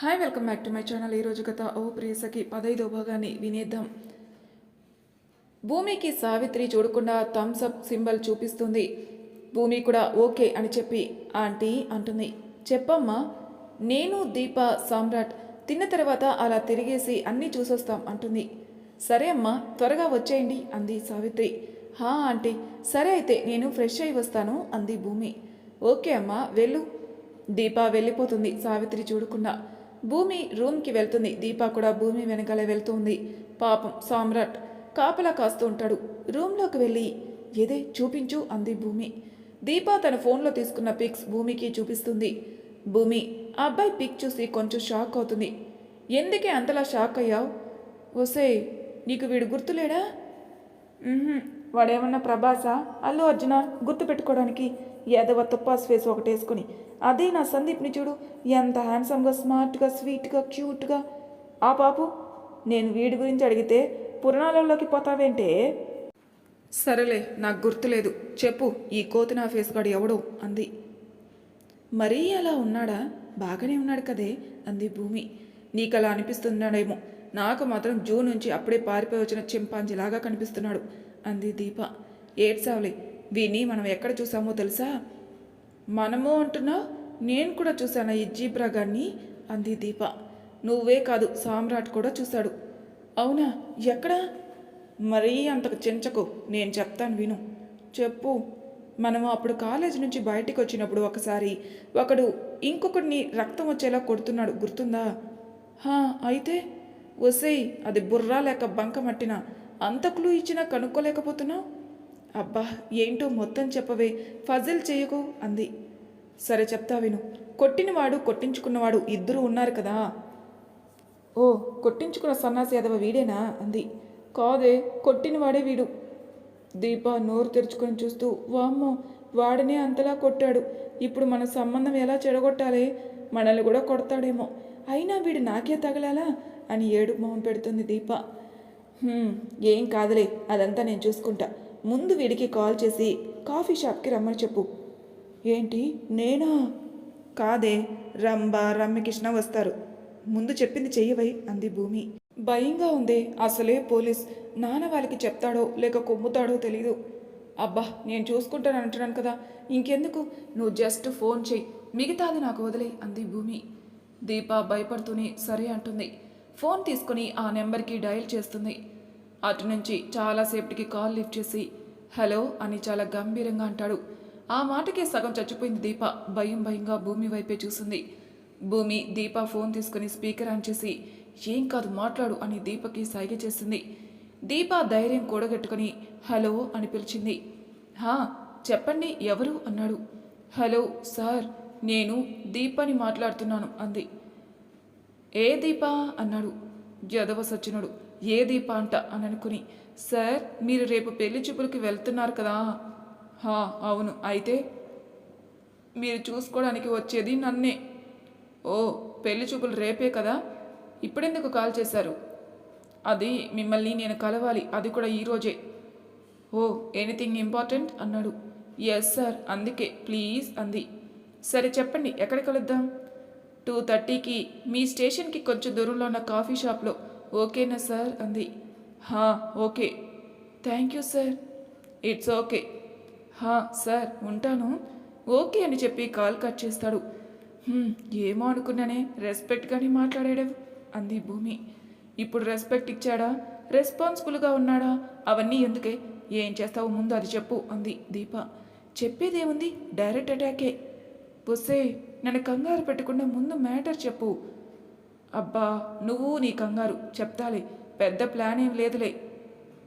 Hi welcome back to my channel ఈరోజు గత ఓ ప్రియసకి పదైదో భాగాన్ని వినేద్దాం. భూమికి సావిత్రి చూడకుండా థమ్స్ అప్ సింబల్ చూపిస్తుంది. భూమి కూడా ఓకే అని చెప్పి ఆంటీ అంటుంది. చెప్పమ్మా నేను దీప సామ్రాట్ తిన్న తర్వాత అలా తిరిగేసి అన్నీ చూసొస్తాం అంటుంది. సరే అమ్మా త్వరగా వచ్చేయండి అంది సావిత్రి. హా ఆంటీ సరే అయితే నేను ఫ్రెష్ అయి వస్తాను అంది భూమి. ఓకే అమ్మా వెళ్ళు. దీప వెళ్ళిపోతుంది సావిత్రి చూడకుండా. భూమి రూమ్కి వెళ్తుంది. దీపా కూడా భూమి వెనకాలే వెళ్తుంది. పాపం సామ్రాట్ కాపలా కాస్తూ ఉంటాడు. రూమ్లోకి వెళ్ళి ఏదే చూపించు అంది భూమి. దీపా తన ఫోన్లో తీసుకున్న పిక్స్ భూమికి చూపిస్తుంది. భూమి ఆ అబ్బాయి పిక్ చూసి కొంచెం షాక్ అవుతుంది. ఎందుకే అంతలా షాక్ అయ్యావు? ఒసే నీకు వీడు గుర్తులేడా? వాడేమన్నా ప్రభాసా? అల్లు అర్జున గుర్తు ఏదవ ఎదవ తుప్పాస్ ఫేస్ ఒకటి వేసుకుని అదే నా సందీప్ని చూడు ఎంత హ్యాండ్సమ్గా స్మార్ట్గా స్వీట్గా క్యూట్గా. ఆ పాపు నేను వీడి గురించి అడిగితే పురాణాలలోకి పోతావేంటే? సరేలే నాకు గుర్తులేదు. చెప్పు ఈ కోతి నా ఫేస్ గాడు ఎవడో అంది. మరీ అలా ఉన్నాడా? బాగానే ఉన్నాడు కదే అంది భూమి. నీకు అలా అనిపిస్తున్నాడేమో. నాకు మాత్రం జూ నుంచి అప్పుడే పారిపోయి వచ్చిన చింపాంజీలాగా కనిపిస్తున్నాడు అంది దీప. ఏడ్సావులే వీని మనం ఎక్కడ చూసామో తెలుసా? మనము అంటున్నావు నేను కూడా చూశాను ఈ జీబ్రా గాన్ని అంది దీప. నువ్వే కాదు సామ్రాట్ కూడా చూశాడు. అవునా? ఎక్కడా? మరీ అంతకు చెంచకు నేను చెప్తాను విను. చెప్పు. మనం అప్పుడు కాలేజ్ నుంచి బయటికి వచ్చినప్పుడు ఒకసారి ఒకడు ఇంకొకడిని రక్తం వచ్చేలా కొడుతున్నాడు గుర్తుందా? హా అయితే? వసేయ్ అది బుర్రా లేక బంక మట్టిన అంత క్లూ ఇచ్చినా కనుక్కోలేకపోతున్నావు? అబ్బా ఏంటో మొత్తం చెప్పవే. ఫజిల్ చేయకు అంది. సరే చెప్తా విను. కొట్టినవాడు కొట్టించుకున్నవాడు ఇద్దరు ఉన్నారు కదా. ఓ కొట్టించుకున్న సన్నాసి యాదవ వీడేనా? అంది. కాదే కొట్టినవాడే వీడు. దీప నోరు తెరుచుకొని చూస్తూ వామ్మో వాడనే అంతలా కొట్టాడు. ఇప్పుడు మన సంబంధం ఎలా చెడగొట్టాలి? మనల్ని కూడా కొడతాడేమో. అయినా వీడు నాకే తగలాలా? అని ఏడు మొహం పెడుతుంది దీప. ఏం కాదులే అదంతా నేను చూసుకుంటా. ముందు వీడికి కాల్ చేసి కాఫీ షాప్కి రమ్మని చెప్పు. ఏంటి? నేనా? కాదే. రంభ రమ్యకృష్ణ వస్తారు. ముందు చెప్పింది చెయ్యవై అంది భూమి. భయంగా ఉంది. అసలే పోలీస్. నాన్న వాళ్ళకి చెప్తాడో లేక కొమ్ముతాడో తెలీదు. అబ్బా నేను చూసుకుంటాను అంటున్నాను కదా. ఇంకెందుకు? నువ్వు జస్ట్ ఫోన్ చెయ్యి. మిగతాది నాకు వదిలే అంది భూమి. దీప భయపడుతూనే సరే అంటుంది. ఫోన్ తీసుకుని ఆ నెంబర్కి డయల్ చేస్తుంది. అటు నుంచి చాలాసేపటికి కాల్ లిఫ్ట్ చేసి హలో అని చాలా గంభీరంగా అంటాడు. ఆ మాటకే సగం చచ్చిపోయింది దీప. భయం భయంగా భూమి వైపే చూసింది. భూమి దీప ఫోన్ తీసుకుని స్పీకర్ ఆన్ చేసి ఏం కాదు మాట్లాడు అని దీపకి సైగ చేసింది. దీప ధైర్యం కూడగట్టుకుని హలో అని పిలిచింది. హా చెప్పండి ఎవరు? అన్నాడు. హలో సార్ నేను దీపని మాట్లాడుతున్నాను అంది. ఏ దీప? అన్నాడు. జదవ సచ్చినుడు. ఏ దీప అంట అని అనుకుని సార్ మీరు రేపు పెళ్ళి చూపులకి వెళ్తున్నారు కదా. హా అవును. అయితే మీరు చూసుకోవడానికి వచ్చేది నన్నే. ఓ పెళ్ళి చూపులు రేపే కదా? ఇప్పుడెందుకు కాల్ చేశారు? అది మిమ్మల్ని నేను కలవాలి. అది కూడా ఈరోజే ఓ ఎనీథింగ్ ఇంపార్టెంట్? అన్నాడు. ఎస్ సార్ అందుకే. ప్లీజ్ అంది. సరే చెప్పండి. ఎక్కడ కలుద్దాం? టూ థర్టీకి. మీ స్టేషన్కి కొంచెం దూరంలో ఉన్న కాఫీ షాప్లో. ఓకేనా సార్ అంది హా okay thank you sir it's okay హా సార్ ఉంటాను. ఓకే అని చెప్పి కాల్ కట్ చేస్తాడు. ఏమో అనుకున్నానే. రెస్పెక్ట్గానే మాట్లాడాడు అంది భూమి. ఇప్పుడు రెస్పెక్ట్ ఇచ్చాడా? రెస్పాన్సిబుల్గా ఉన్నాడా? అవన్నీ ఎందుకే? ఏం చేస్తావు? ముందు అది చెప్పు. అంది దీప. చెప్పేదేముంది? డైరెక్ట్ అటాకే బొస్సే నన్ను కంగారు పెట్టకుండా ముందు మ్యాటర్ చెప్పు. అబ్బా నువ్వు నీ కంగారు. చెప్తాలే. పెద్ద ప్లాన్ ఏం లేదులే.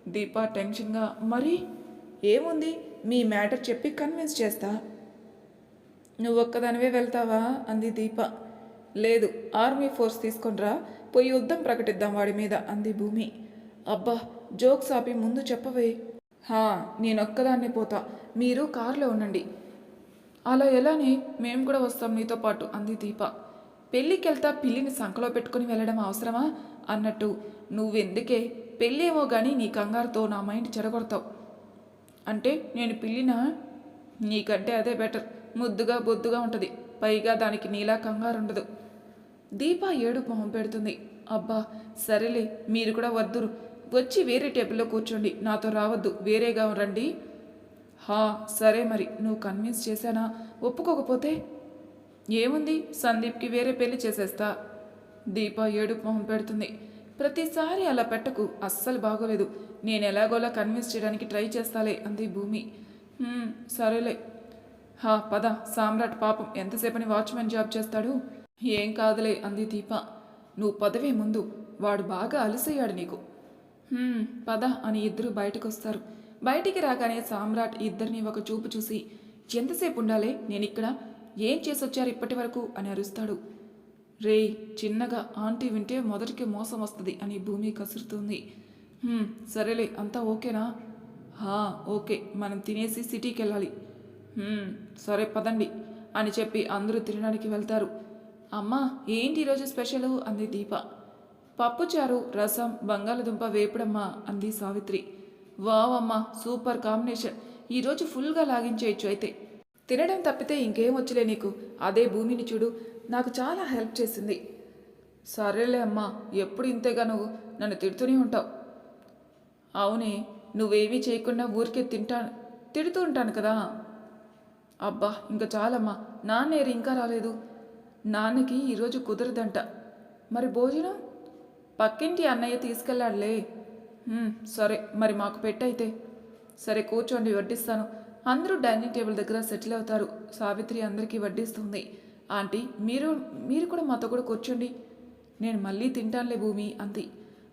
దీప టెన్షన్గా మరి ఏముంది? మీ మ్యాటర్ చెప్పి కన్విన్స్ చేస్తా. నువ్వు ఒక్కదానివే వెళ్తావా? అంది దీప. లేదు ఆర్మీ ఫోర్స్ తీసుకొనిరా పోయి యుద్ధం ప్రకటిద్దాం వాడి మీద అంది భూమి. అబ్బా జోక్స్ ఆపి ముందు చెప్పవే. హా నేనొక్కదాన్నే పోతా. మీరు కారులో ఉండండి. అలా ఎలానే? మేము కూడా వస్తాం నీతో పాటు అంది దీప. పెళ్ళికెళ్తా పిల్లిని సంకలో పెట్టుకుని వెళ్ళడం అవసరమా? అన్నట్టు నువ్వెందుకే? పెళ్ళేమో కానీ నీ కంగారుతో నా మైండ్ చెడగొడతావు. అంటే నేను పిల్లినా? నీకంటే అదే బెటర్. ముద్దుగా బొద్దుగా ఉంటుంది. పైగా దానికి నీలా కంగారు ఉండదు దీప ఏడు మొహం పెడుతుంది. అబ్బా సరేలే మీరు కూడా వద్దురు. వచ్చి వేరే టేబుల్లో కూర్చోండి. నాతో రావద్దు. వేరేగా రండి. హా సరే మరి. నువ్వు కన్విన్స్ చేశానా? ఒప్పుకోకపోతే ఏముంది? సందీప్కి వేరే పెళ్ళి చేసేస్తా. దీప ఏడుపు మొహం పెడుతుంది. ప్రతిసారి అలా పెట్టకు అస్సలు బాగోలేదు. నేను ఎలాగోలా కన్విన్స్ చేయడానికి ట్రై చేస్తాలే అంది భూమి. సరేలే. హా పద సామ్రాట్ పాపం ఎంతసేపని వాచ్మెన్ జాబ్ చేస్తాడు? ఏం కాదులే అంది దీప. నువ్వు పదవే ముందు వాడు బాగా అలసయ్యాడు నీకు. పద అని ఇద్దరు బయటకు వస్తారు బయటికి రాగానే సామ్రాట్ ఇద్దరిని ఒక చూపు చూసి ఎంతసేపు ఉండాలే? నేనిక్కడ ఏం చేసొచ్చారు ఇప్పటి వరకు? అని అరుస్తాడు. రేయ్ చిన్నగా ఆంటీ వింటే మొదటికి మోసం వస్తుంది అని భూమి కసురుతుంది. సరేలే అంతా ఓకేనా? హా ఓకే మనం తినేసి సిటీకి వెళ్ళాలి సరే పదండి అని చెప్పి అందరూ తినడానికి వెళ్తారు. అమ్మా ఏంటి ఈరోజు స్పెషల్? అంది దీప. పప్పుచారు రసం బంగాళదుంప వేపుడమ్మా అంది సావిత్రి. వావ్ అమ్మా సూపర్ కాంబినేషన్. ఈరోజు ఫుల్గా లాగించేయచ్చు అయితే. తినడం తప్పితే ఇంకేం వచ్చలే నీకు? అదే భూమిని చూడు. నాకు చాలా హెల్ప్ చేసింది. సరేలే అమ్మా ఎప్పుడు ఇంతేగా నువ్వు? నన్ను తిడుతూనే ఉంటావు. అవునే నువ్వేమీ చేయకుండా ఊరికే తింటా తిడుతూ ఉంటాను కదా. అబ్బా ఇంకా చాలమ్మా. నాన్నేరు ఇంకా రాలేదు. నాన్నకి ఈరోజు కుదరదంట. మరి భోజనం? పక్కింటి అన్నయ్య తీసుకెళ్ళాడులే. సరే మరి మాకు పెట్టయితే సరే కూర్చోండి వడ్డిస్తాను. అందరూ డైనింగ్ టేబుల్ దగ్గర సెటిల్ అవుతారు. సావిత్రి అందరికీ వడ్డిస్తుంది. ఆంటీ మీరు మీరు కూడా మాతో కూడా కూర్చోండి. నేను మళ్ళీ తింటానులే భూమి అంది.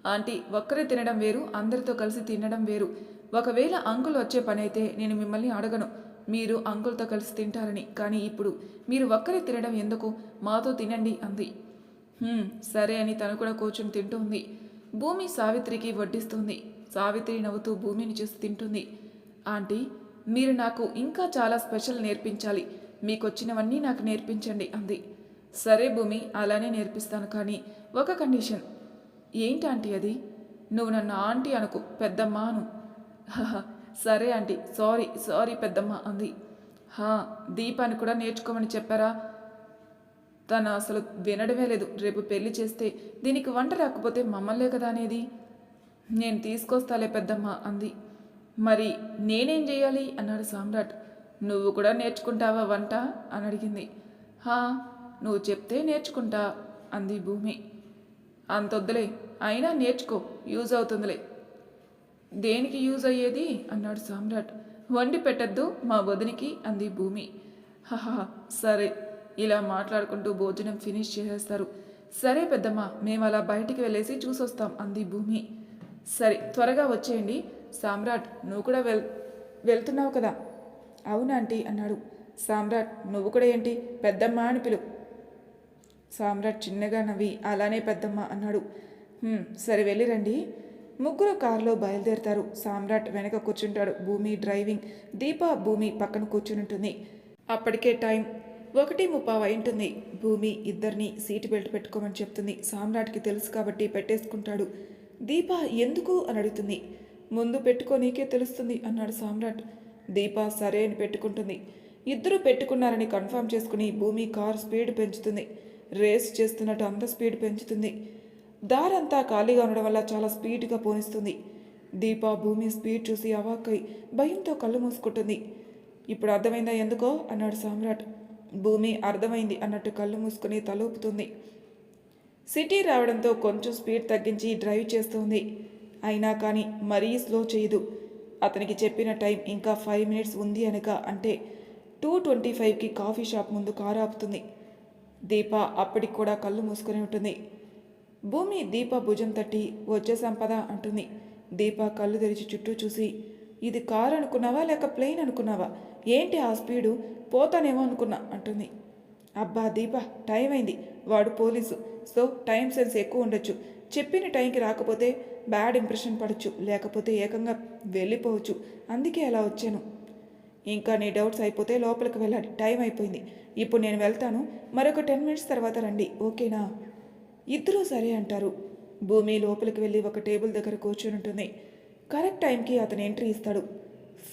ఆంటీ ఒక్కరే తినడం వేరు అందరితో కలిసి తినడం వేరు. ఒకవేళ అంకుల్ వచ్చే పని అయితే నేను మిమ్మల్ని అడగను. మీరు అంకుల్తో కలిసి తింటారని. కానీ ఇప్పుడు మీరు ఒక్కరే తినడం ఎందుకు? మాతో తినండి అంది. సరే అని తను కూడా కూర్చొని తింటుంది. భూమి సావిత్రికి వడ్డిస్తుంది. సావిత్రి నవ్వుతూ భూమిని చూసి తింటుంది. ఆంటీ మీరు నాకు ఇంకా చాలా స్పెషల్ నేర్పించాలి. మీకొచ్చినవన్నీ నాకు నేర్పించండి అంది. సరే భూమి అలానే నేర్పిస్తాను కానీ ఒక కండిషన్. ఏంటి ఆంటీ అది? నువ్వు నన్ను ఆంటీ అనుకు పెద్దమ్మ అను. సరే ఆంటీ సారీ సారీ పెద్దమ్మ అంది. హా దీపాన్ని కూడా నేర్చుకోమని చెప్పారా? తను అసలు వినడమే లేదు. రేపు పెళ్ళి చేస్తే దీనికి వంట రాకపోతే మమ్మల్నే కదా అనేది? నేను తీసుకొస్తాలే పెద్దమ్మ అంది. మరి నేనేం చేయాలి? అన్నాడు సామ్రాట్. నువ్వు కూడా నేర్చుకుంటావా వంట? అని అడిగింది. హా నువ్వు చెప్తే నేర్చుకుంటా అంది భూమి. అంతొద్దులే అయినా నేర్చుకో యూజ్ అవుతుందిలే. దేనికి యూజ్ అయ్యేది? అన్నాడు సామ్రాట్. వండి పెట్టద్దు మా వదినికి అంది భూమి. హహ సరే ఇలా మాట్లాడుకుంటూ భోజనం ఫినిష్ చేసేస్తారు. సరే పెద్దమ్మ మేము అలా బయటికి వెళ్ళేసి చూసొస్తాం అంది భూమి. సరే త్వరగా వచ్చేయండి సామ్రాట్ నువ్వు కూడా వెల్ వెళ్తున్నావు కదా? అవునాంటీ అన్నాడు. సామ్రాట్ నువ్వు కూడా ఏంటి? పెద్దమ్మ అని పిలు. సామ్రాట్ చిన్నగా నవ్వి అలానే పెద్దమ్మ అన్నాడు. సరే సరే వెళ్ళిరండి ముగ్గురు కారులో బయలుదేరతారు. సామ్రాట్ వెనక కూర్చుంటాడు. భూమి డ్రైవింగ్. దీప భూమి పక్కన కూర్చుని అప్పటికే టైం ఒకటి ముప్పావు ఉంటుంది భూమి ఇద్దరిని సీటు బెల్ట్ పెట్టుకోమని చెప్తుంది. సామ్రాట్కి తెలుసు కాబట్టి పెట్టేసుకుంటాడు. దీప ఎందుకు అని అడుగుతుంది. ముందు పెట్టుకో నీకే తెలుస్తుంది అన్నాడు సామ్రాట్. దీప సరే అని పెట్టుకుంటుంది. ఇద్దరు పెట్టుకున్నారని కన్ఫర్మ్ చేసుకుని భూమి కార్ స్పీడ్ పెంచుతుంది. రేస్ చేస్తున్నట్టు అంత స్పీడ్ పెంచుతుంది. దారంతా ఖాళీగా ఉండడం వల్ల చాలా స్పీడ్గా పోనిస్తుంది. దీప భూమి స్పీడ్ చూసి అవాక్కై భయంతో కళ్ళు మూసుకుంటుంది. ఇప్పుడు అర్థమైందా ఎందుకో? అన్నాడు సామ్రాట్. భూమి అర్థమైంది అన్నట్టు కళ్ళు మూసుకుని తలూపుతుంది. సిటీ రావడంతో కొంచెం స్పీడ్ తగ్గించి డ్రైవ్ చేస్తుంది. అయినా కానీ మరీ స్లో చేయదు. అతనికి చెప్పిన టైం ఇంకా ఫైవ్ మినిట్స్ ఉంది అనక అంటే టూ ట్వంటీ ఫైవ్కి కాఫీ షాప్ ముందు కారు ఆపుతుంది. దీప అప్పటికి కూడా కళ్ళు మూసుకొని ఉంటుంది. భూమి దీప భుజం తట్టి వచ్చే సంపద అంటుంది. దీప కళ్ళు తెరిచి చుట్టూ చూసి ఇది కారు అనుకున్నావా లేక ప్లేన్ అనుకున్నావా? ఏంటి ఆ స్పీడు? పోతానేమో అనుకున్నా అంటుంది. అబ్బా దీప టైం అయింది. వాడు పోలీసు. సో టైం సెన్స్ ఎక్కువ ఉండొచ్చు. చెప్పిన టైంకి రాకపోతే బ్యాడ్ ఇంప్రెషన్ పడచ్చు లేకపోతే ఏకంగా వెళ్ళిపోవచ్చు. అందుకే అలా వచ్చాను. ఇంకా నీ డౌట్స్ అయిపోతే లోపలికి వెళ్ళాలి. టైం అయిపోయింది. ఇప్పుడు నేను వెళ్తాను. మరొక టెన్ మినిట్స్ తర్వాత రండి. ఓకేనా? ఇద్దరూ సరే అంటారు. భూమి లోపలికి వెళ్ళి ఒక టేబుల్ దగ్గర కూర్చొని ఉంటుంది. కరెక్ట్ టైంకి అతను ఎంట్రీ ఇస్తాడు.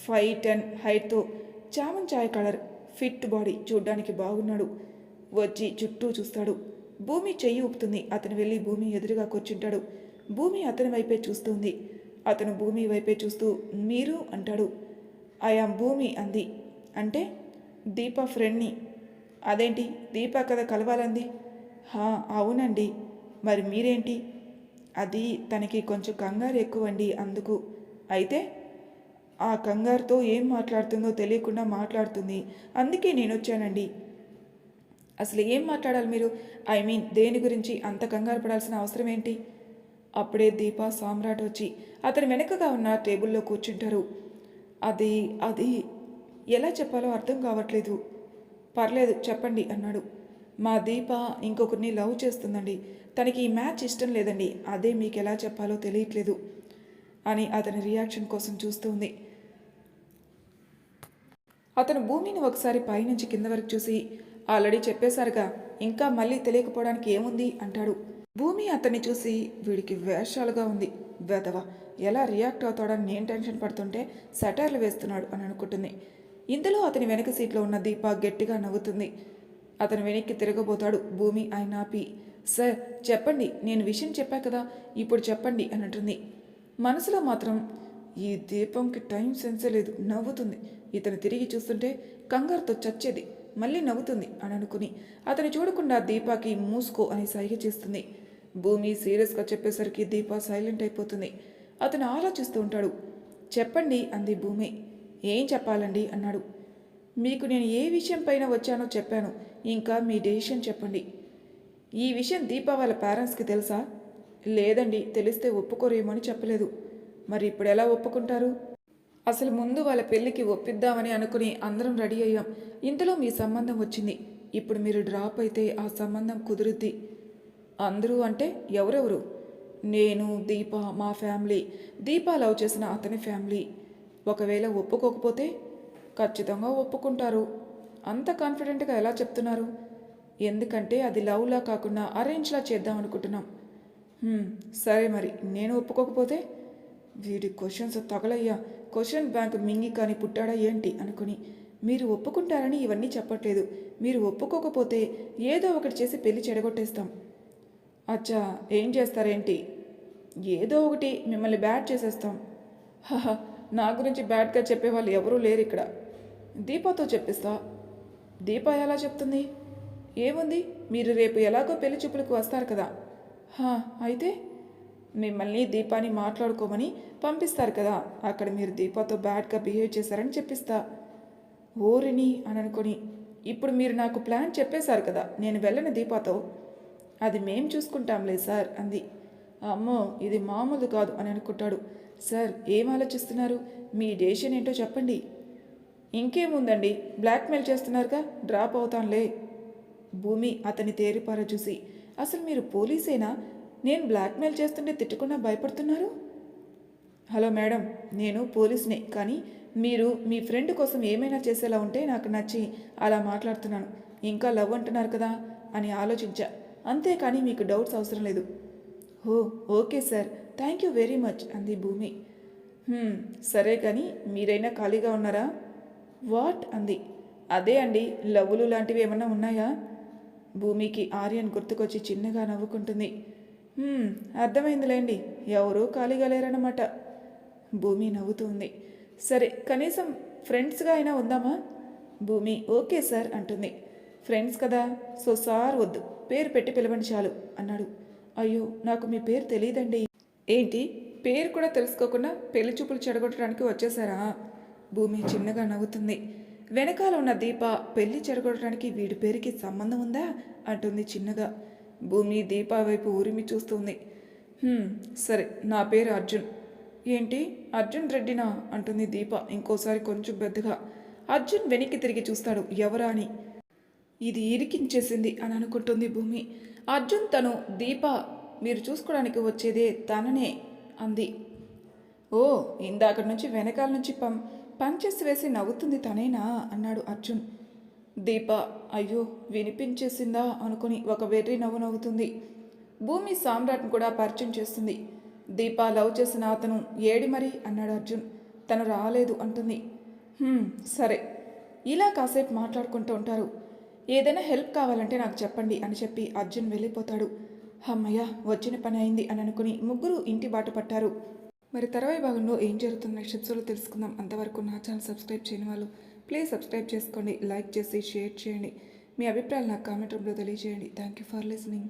ఫైవ్ టెన్ హైట్తో చామన్ చాయ్ కలర్ ఫిట్ బాడీ చూడ్డానికి బాగున్నాడు. వచ్చి చుట్టూ చూస్తాడు. భూమి చెయ్యి ఊపుతుంది. అతను వెళ్ళి భూమి ఎదురుగా కూర్చుంటాడు. భూమి అతని వైపే చూస్తుంది. అతను భూమి వైపే చూస్తూ మీరు? అంటాడు. ఐఆమ్ భూమి అంది. అంటే దీప ఫ్రెండ్ని. అదేంటి? దీప కథ కలవాలంది? హా అవునండి. మరి మీరేంటి? అది తనకి కొంచెం కంగారు ఎక్కువండి అందుకు. అయితే ఆ కంగారుతో ఏం మాట్లాడుతుందో తెలియకుండా మాట్లాడుతుంది. అందుకే నేను వచ్చానండి అసలు ఏం మాట్లాడాలి మీరు? ఐ మీన్ దేని గురించి అంత కంగారు పడాల్సిన అవసరం ఏంటి? అప్పుడే దీప సామ్రాట్ వచ్చి అతని వెనకగా ఉన్న టేబుల్లో కూర్చుంటారు. అది అది ఎలా చెప్పాలో అర్థం కావట్లేదు. పర్లేదు చెప్పండి అన్నాడు. మా దీప ఇంకొకరిని లవ్ చేస్తుందండి. తనకి ఈ మ్యాచ్ ఇష్టం లేదండి. అదే మీకు ఎలా చెప్పాలో తెలియట్లేదు అని అతని రియాక్షన్ కోసం చూస్తుంది అతను భూమిని ఒకసారి పైనుంచి కింద వరకు చూసి ఆల్రెడీ చెప్పేశారుగా ఇంకా మళ్ళీ తెలియకపోవడానికి ఏముంది? అంటాడు. భూమి అతన్ని చూసి వీడికి వేషాలుగా ఉంది. వెదవ ఎలా రియాక్ట్ అవుతాడని నేను టెన్షన్ పడుతుంటే సెటర్లు వేస్తున్నాడు అని అనుకుంటుంది. ఇంతలో అతని వెనక సీట్లో ఉన్న దీప గట్టిగా నవ్వుతుంది. అతను వెనక్కి తిరగబోతాడు. భూమి ఆయన ఆపి సార్ చెప్పండి. నేను విషయం చెప్పా కదా. ఇప్పుడు చెప్పండి అని అంటుంది. మనసులో మాత్రం ఈ దీపంకి టైం సెన్సే లేదు నవ్వుతుంది. ఇతను తిరిగి చూస్తుంటే కంగారుతో చచ్చేది. మళ్ళీ నవ్వుతుంది అని అనుకుని అతను చూడకుండా దీపాకి మూసుకో అని సైగ చేస్తుంది. భూమి సీరియస్గా చెప్పేసరికి దీప సైలెంట్ అయిపోతుంది. అతను ఆలోచిస్తూ ఉంటాడు. చెప్పండి అంది భూమి. ఏం చెప్పాలండి? అన్నాడు. మీకు నేను ఏ విషయం పైన వచ్చానో చెప్పాను. ఇంకా మీ డెసిషన్ చెప్పండి. ఈ విషయం దీప వాళ్ళ పేరెంట్స్కి తెలుసా? లేదండి తెలిస్తే ఒప్పుకోరేమో అని చెప్పలేదు. మరి ఇప్పుడు ఎలా ఒప్పుకుంటారు? అసలు ముందు వాళ్ళ పెళ్ళికి ఒప్పిద్దామని అనుకుని అందరం రెడీ అయ్యాం. ఇంతలో మీ సంబంధం వచ్చింది. ఇప్పుడు మీరు డ్రాప్ అయితే ఆ సంబంధం కుదురుద్ది. అందరూ అంటే ఎవరెవరు? నేను దీప మా ఫ్యామిలీ. దీప లవ్ చేసిన అతని ఫ్యామిలీ. ఒకవేళ ఒప్పుకోకపోతే ఖచ్చితంగా ఒప్పుకుంటారు. అంత కాన్ఫిడెంట్గా ఎలా చెప్తున్నారు? ఎందుకంటే అది లవ్లా కాకుండా అరేంజ్లా చేద్దాం అనుకుంటున్నాం. సరే మరి. నేను ఒప్పుకోకపోతే వీడి క్వశ్చన్స్ తగలయ్యా. క్వశ్చన్ బ్యాంక్ మింగి కానీ పుట్టాడా ఏంటి అనుకుని మీరు ఒప్పుకుంటారని ఇవన్నీ చెప్పట్లేదు. మీరు ఒప్పుకోకపోతే ఏదో ఒకటి చేసి పెళ్ళి చెడగొట్టేస్తాం. అచ్చా ఏం చేస్తారేంటి? ఏదో ఒకటి మిమ్మల్ని బ్యాడ్ చేసేస్తాం. హహ నా గురించి బ్యాడ్గా చెప్పేవాళ్ళు ఎవరూ లేరు ఇక్కడ. దీపాతో చెప్పిస్తా. దీప ఎలా చెప్తుంది? ఏముంది? మీరు రేపు ఎలాగో పెళ్ళి చూపులకు వస్తారు కదా. హా అయితే మిమ్మల్ని దీపాని మాట్లాడుకోమని పంపిస్తారు కదా. అక్కడ మీరు దీపాతో బ్యాడ్గా బిహేవ్ చేశారని చెప్పిస్తా. ఓరిని అని అనుకొని ఇప్పుడు మీరు నాకు ప్లాన్ చెప్పేశారు కదా నేను వెళ్ళను దీపాతో. అది మేం చూసుకుంటాంలే సార్ అంది. అమ్మో ఇది మామూలు కాదు అని అనుకుంటాడు. సార్ ఏం ఆలోచిస్తున్నారు? మీ డేషన్ ఏంటో చెప్పండి. ఇంకేముందండి? బ్లాక్మెయిల్ చేస్తున్నారుగా డ్రాప్ అవుతానులే. భూమి అతని తేరిపార చూసి అసలు మీరు పోలీసేనా? నేను బ్లాక్మెయిల్ చేస్తుంటే తిట్టకుండా భయపడుతున్నారు? హలో మేడం నేను పోలీస్నే కానీ మీరు మీ ఫ్రెండ్ కోసం ఏమైనా చేసేలా ఉంటే నాకు నచ్చి అలా మాట్లాడుతున్నాను. ఇంకా లవ్ అంటున్నారు కదా అని ఆలోచించా. అంతేకాని మీకు డౌట్స్ అవసరం లేదు. ఓ okay sir. Thank you very much అంది భూమి. సరే కానీ మీరైనా ఖాళీగా ఉన్నారా? వాట్? అంది. అదే అండి లవ్వులు లాంటివి ఏమన్నా ఉన్నాయా? భూమికి ఆర్యన్ గుర్తుకొచ్చి చిన్నగా నవ్వుకుంటుంది. అర్థమైందిలేండి. ఎవరూ ఖాళీగా లేరన్నమాట. భూమి నవ్వుతుంది. సరే కనీసం ఫ్రెండ్స్గా అయినా ఉందామా? భూమి ఓకే సార్ అంటుంది. ఫ్రెండ్స్ కదా సో సార్ వద్దు. పేరు పెట్టి పిలవండి చాలు అన్నాడు. అయ్యో నాకు మీ పేరు తెలియదండి ఏంటి? పేరు కూడా తెలుసుకోకుండా పెళ్ళి చూపులు చెడగొట్టడానికి వచ్చేసారా? భూమి చిన్నగా నవ్వుతుంది. వెనకాల ఉన్న దీప పెళ్ళి చెడగొట్టడానికి వీడి పేరుకి సంబంధం ఉందా? అంటుంది చిన్నగా. భూమి దీప వైపు ఊరిమి చూస్తుంది. సరే నా పేరు అర్జున్. ఏంటి? అర్జున్ రెడ్డినా? అంటుంది దీప ఇంకోసారి కొంచెం పెద్దగా. అర్జున్ వెనక్కి తిరిగి చూస్తాడు. ఎవరా అని. ఇది ఇరికించేసింది అని అనుకుంటుంది భూమి. అర్జున్ తను దీప మీరు చూసుకోవడానికి వచ్చేదే తననే అంది. ఓ ఇందాక నుంచి వెనకాల నుంచి పం పంచేసి వేసి నవ్వుతుంది తనేనా? అన్నాడు అర్జున్. దీప అయ్యో వినిపించేసిందా అనుకుని ఒక వెర్రి నవ్వు నవ్వుతుంది. భూమి సామ్రాట్ని కూడా పరిచయం చేస్తుంది. దీప లవ్ చేసిన అతను ఏడి మరి అన్నాడు అర్జున్. తను రాలేదు అంటుంది. సరే. ఇలా కాసేపు మాట్లాడుకుంటూ ఉంటారు. ఏదైనా హెల్ప్ కావాలంటే నాకు చెప్పండి అని చెప్పి అర్జున్ వెళ్ళిపోతాడు. అమ్మయ్య వచ్చిన పని అయింది అని అనుకుని ముగ్గురు ఇంటి బాట పట్టారు. మరి తర్వాయి భాగంలో ఏం జరుగుతుందో నెక్స్ట్ ఎపిసోడ్లో తెలుసుకుందాం. అంతవరకు నా ఛానల్ సబ్స్క్రైబ్ చేయని వాళ్ళు ప్లీజ్ సబ్స్క్రైబ్ చేసుకోండి లైక్ చేసి షేర్ చేయండి. మీ అభిప్రాయాలు నాకు కామెంట్ రూమ్లో తెలియజేయండి. Thank you for listening